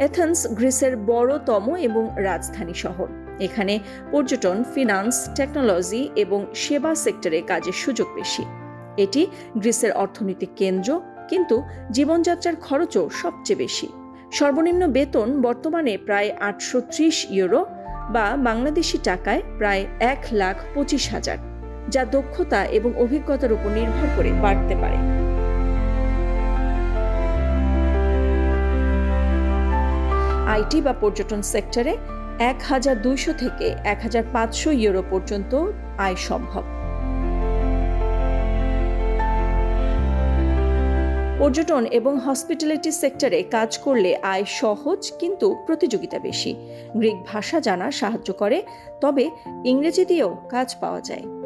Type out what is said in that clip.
Athens, গ্রিসের বড়তম এবং রাজধানী শহর। এখানে পর্যটন, ফিনান্স, টেকনোলজি এবং সেবা সেক্টরে কাজের সুযোগ বেশি। এটি গ্রিসের অর্থনৈতিক কেন্দ্র, কিন্তু জীবনযাত্রার খরচও সবচেয়ে বেশি। সর্বনিম্ন বেতন বর্তমানে প্রায় আটশো ত্রিশ ইউরো বা বাংলাদেশি টাকায় প্রায় এক লাখ পঁচিশ হাজার, যা দক্ষতা এবং অভিজ্ঞতার উপর নির্ভর করে বাড়তে পারে। আইটি বা পর্যটন সেক্টরে এক হাজার দুইশো থেকে এক হাজার পাঁচশো ইউরো পর্যন্ত আয় সম্ভব। পর্যটন এবং হসপিটালিটি সেক্টরে কাজ করলে আয় সহজ কিন্তু প্রতিযোগিতা বেশি। গ্রিক ভাষা জানা সাহায্য করে, তবে ইংরেজি দিয়েও কাজ পাওয়া যায়।